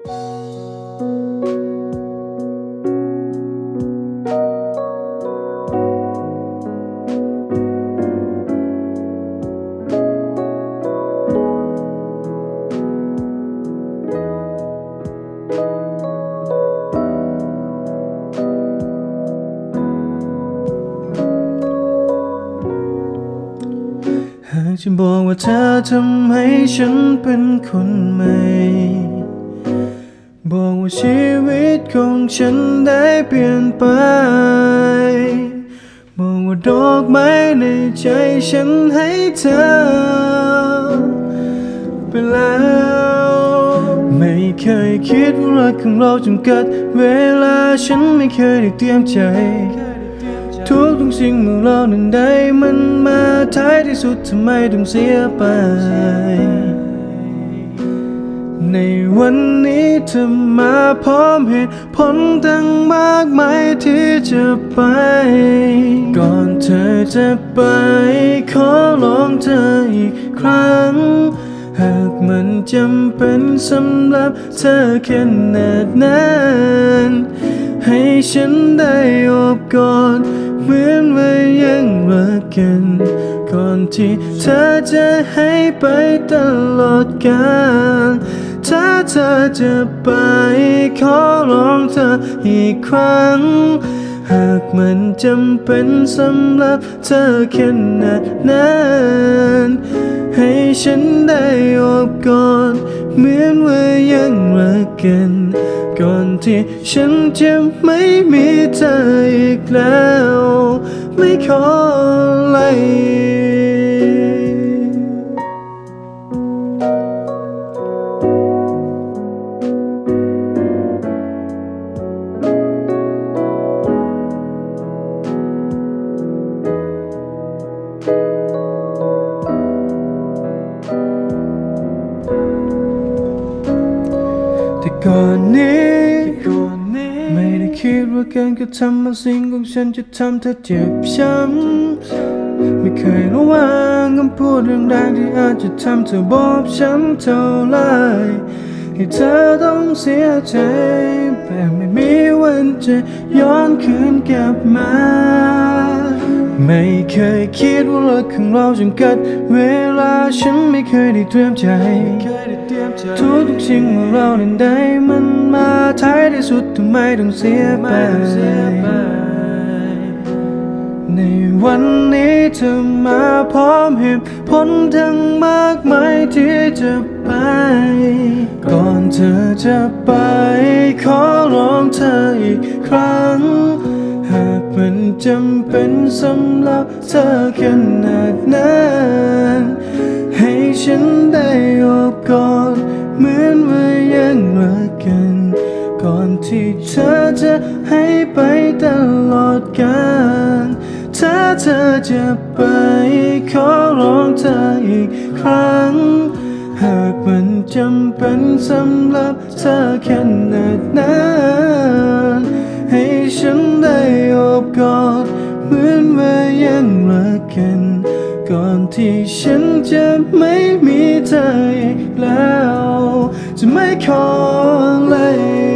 หากฉันบอกว่าเธอทำให้ฉันเป็นคนใหม่ บอกว่าชีวิตของฉันได้เปลี่ยนไป บอกว่าดอกไม้ในใจฉันให้เธอไปแล้ว ไม่เคยคิดว่ารักของเราจำกัด เวลาฉันไม่เคยได้เตรียมใจ ทุกทุกสิ่งเมื่อเรานั้นได้มันมาท้ายที่สุดทำไมต้องเสียไป ในวันนี้เธอมาพร้อมเหตุผลตั้งมากมายที่จะไป ก่อนเธอจะไป ขอลองเธออีกครั้ง หากมันจำเป็นสำหรับเธอแค่นาดนั้นให้ฉันได้อบกอดเหมือนว่ายังรักกัน ก่อนที่เธอจะให้ไปตลอดกาล เธอจะไปขอร้องเธออีกครั้ง หากมันจำเป็นสำหรับเธอแค่นาดนั้นให้ฉันได้อบกอดเหมือนว่ายังรักกัน ก่อนที่ฉันจะไม่มีเธออีกแล้ว ไม่ขออะไร ก่อนนี้ไม่ได้คิดว่าการกระทำบางสิ่งของฉันจะทำเธอเจ็บช้ำไม่เคยระวังคำพูดเรื่องแรงที่อาจจะทำเธอบอบช้ำเท่าไรให้เธอต้องเสียใจแต่ไม่มีวันจะย้อนคืนกลับมา ไม่เคยคิดว่าเรักของเราจำกัดเวลาฉันไม่เคยได้เตรียมใจ ทุกทุกสิ่งของเรานั้นได้มันมาท้ายที่สุดทำไมต้องเสียไป ในวันนี้เธอมาพร้อมเหตุผลทั้งมากมายที่จะไป ก่อนเธอจะไป ขอร้องเธออีกครั้ง หากมันจำเป็นสำหรับเธอขนาดนั้น ให้ฉันได้ ที่เธอจะให้ไปตลอดกาลถ้าเธอจะไปขอร้องเธออีกครั้ง หากมันจำเป็นสำหรับเธอแค่นาดนั้นให้ฉันได้โอบกอดเหมือนว่ายังรักกันก่อนที่ฉันจะไม่มีเธออีกแล้ว จะไม่ขออะไร